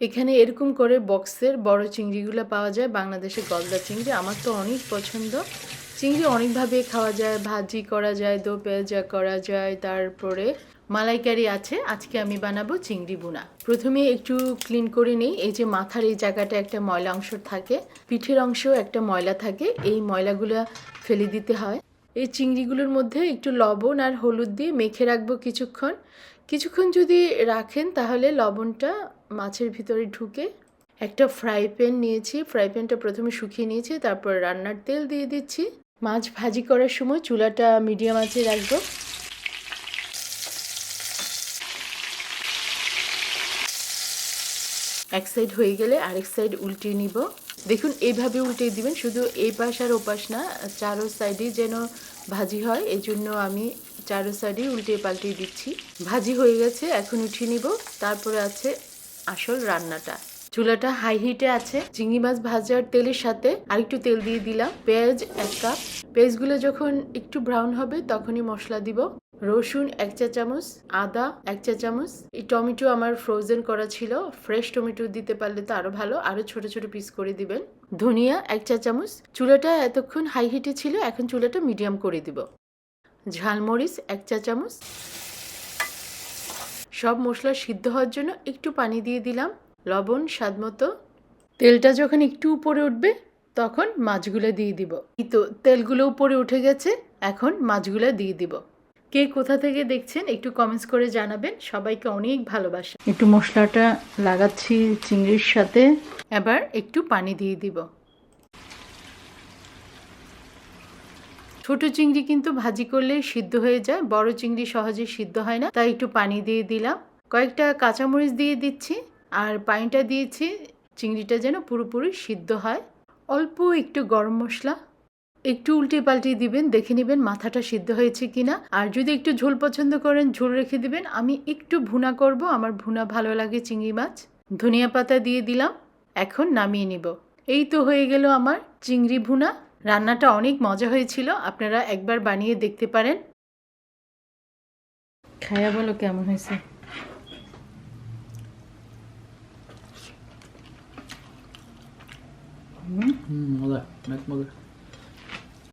এখানে এরকম করে বক্সের বড় চিংড়িগুলো পাওয়া যায় বাংলাদেশে গলদা চিংড়ি। আমার তো অনেক পছন্দ। চিংড়ি অনেকভাবে খাওয়া যায়, ভাজি করা যায়, দো পেঁয়াজা করা যায়, তারপরে মালাইকারি আছে, আজকে আমি বানাবো চিংড়ি বুনা প্রথমে একটু ক্লিন করে নিই, এই যে মাথার এই জায়গাটা একটা ময়লা অংশ থাকে, পিঠের অংশ একটা ময়লা থাকে, এই ময়লাগুলো ফেলে দিতে হয়। এই চিংড়িগুলোর মধ্যে একটু লবণ আর হলুদ দিয়ে মেখে রাখব কিছুক্ষণ। কিছুক্ষণ যদি রাখেন তাহলে লবণটা মাছের ভিতরে ঢুকে একটা ফ্রাই প্যান নিয়েছি। ফ্রাই প্যানটা প্রথমে শুকিয়ে নিয়েছি, তারপর রান্নার তেল দিয়ে দিচ্ছি। মাছ ভাজি করার সময় চুলাটা মিডিয়াম আঁচে রাখব। এক সাইড হয়ে গেলে আরেক সাইড উল্টে নিব। দেখুন এইভাবে উল্টে দিবেন, শুধু এই পাশ আর ওপাশ না, চারো সাইডেই যেন ভাজি হয় এই জন্য আমি চারো সাইডেই উল্টে পাল্টে দিচ্ছি। ভাজি হয়ে গেছে, এখন উঠিয়ে নিব, তারপরে আছে আসল রান্নাটা। চুলাটা হাই হিটে আছে, চিংড়ি মাছ ভাজার তেলের সাথে আরেকটু তেল দিয়ে দিলাম, পেঁয়াজ এক কাপ পেঁয়াজগুলো যখন একটু ব্রাউন হবে, তখনই মশলা দিব। রসুন এক চা চামচ, আদা এক চা চামচ। এই টমেটো আমার ফ্রোজেন করা ছিল। ফ্রেশ টমেটো দিতে পারলে তো আরও ভালো। আরও ছোট ছোট পিস করে দিবেন। ধনিয়া এক চা চামচ। চুলাটা এতক্ষণ হাই হিটে ছিল। এখন চুলাটা মিডিয়াম করে দিব। ঝালমরিচ এক চা চামচ। সব মশলা সিদ্ধ হওয়ার জন্য একটু পানি দিয়ে দিলাম। লবণ, স্বাদ মতো। তেলটা যখন একটু উপরে উঠবে, তখন মাছগুলো দিয়ে দিব। তো, তেলগুলো উপরে উঠে গেছে। এখন মাছগুলো দিয়ে দিব। কে কোথা থেকে দেখছেন একটু কমেন্টস করে জানাবেন। সবাইকে অনেক ভালোবাসা। একটু মশলাটা লাগাচ্ছি চিংড়ির সাথে। এবার একটু পানি দিয়ে দিব। ছোট চিংড়ি কিন্তু ভাজি করলে সিদ্ধ হয়ে যায় বড় চিংড়ি সহজে সিদ্ধ হয় না তাই একটু পানি দিয়ে দিলাম। কয়েকটা কাঁচামরিচ দিয়ে দিচ্ছি আর পানিটা দিয়েছি চিংড়িটা যেন পুরোপুরি সিদ্ধ হয়। অল্প একটু গরম মশলা একটু উল্টে পাল্টে দিবেন, দেখে নেবেন মাথাটা সিদ্ধ হয়েছে কিনা। আর যদি একটু ঝোল পছন্দ করেন, ঝোল রেখে দিবেন। আমি একটু ভুনা করব, আমার ভুনা ভালো লাগে চিংড়ি মাছ। ধনিয়া পাতা দিয়ে দিলাম, এখন নামিয়ে নিব। এই তো হয়ে গেল আমার চিংড়ি ভুনা। রান্নাটা অনেক মজা হয়েছিল, আপনারা একবার বানিয়ে দেখতে পারেন। খায়া বলো কেমন হয়েছে? হুম মজা অনেক মজা।